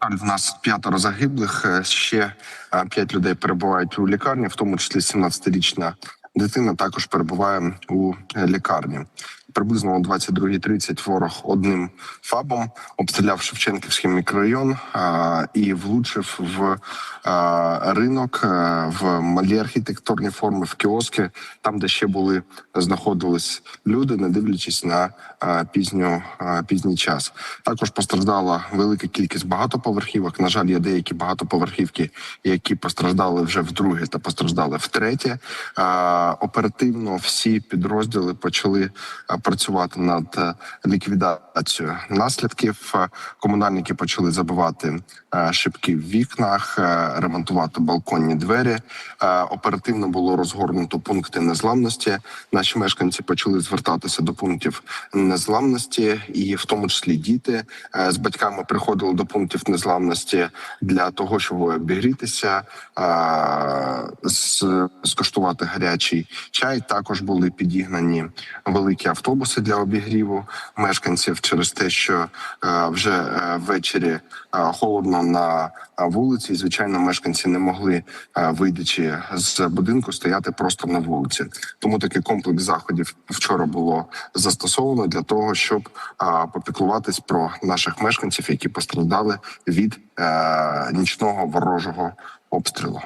В нас п'ятеро загиблих. е, Ще е, п'ять людей перебувають у лікарні, в тому числі 17-річна дитина також перебуває у е, лікарні. Приблизно о 22.30 ворог одним фабом обстріляв Шевченківський мікрорайон і влучив в ринок е, в малі архітектурні форми, в кіоски, там, де ще були знаходились люди, не дивлячись на пізню пізній час. Також постраждала велика кількість багатоповерхівок. На жаль, є деякі багатоповерхівки, які постраждали вже вдруге та постраждали втретє. Оперативно всі підрозділи почали а, працювати над е, ліквідацією наслідків. Е, Комунальники почали забивати е, шибки в вікнах, ремонтувати балконні двері. Оперативно було розгорнуто пункти незламності. Наші мешканці почали звертатися до пунктів незламності, і в тому числі діти з батьками приходили до пунктів незламності для того, щоб обігрітися, скуштувати гарячий чай. Також були підігнані великі автобуси для обігріву мешканців через те, що е, вже е, ввечері е, холодно на вулиці. І, звичайно, мешканці не могли, вийдучи з будинку, стояти просто на вулиці. Тому такий комплекс заходів вчора було застосовано для того, щоб попіклуватись про наших мешканців, які постраждали від нічного ворожого обстрілу.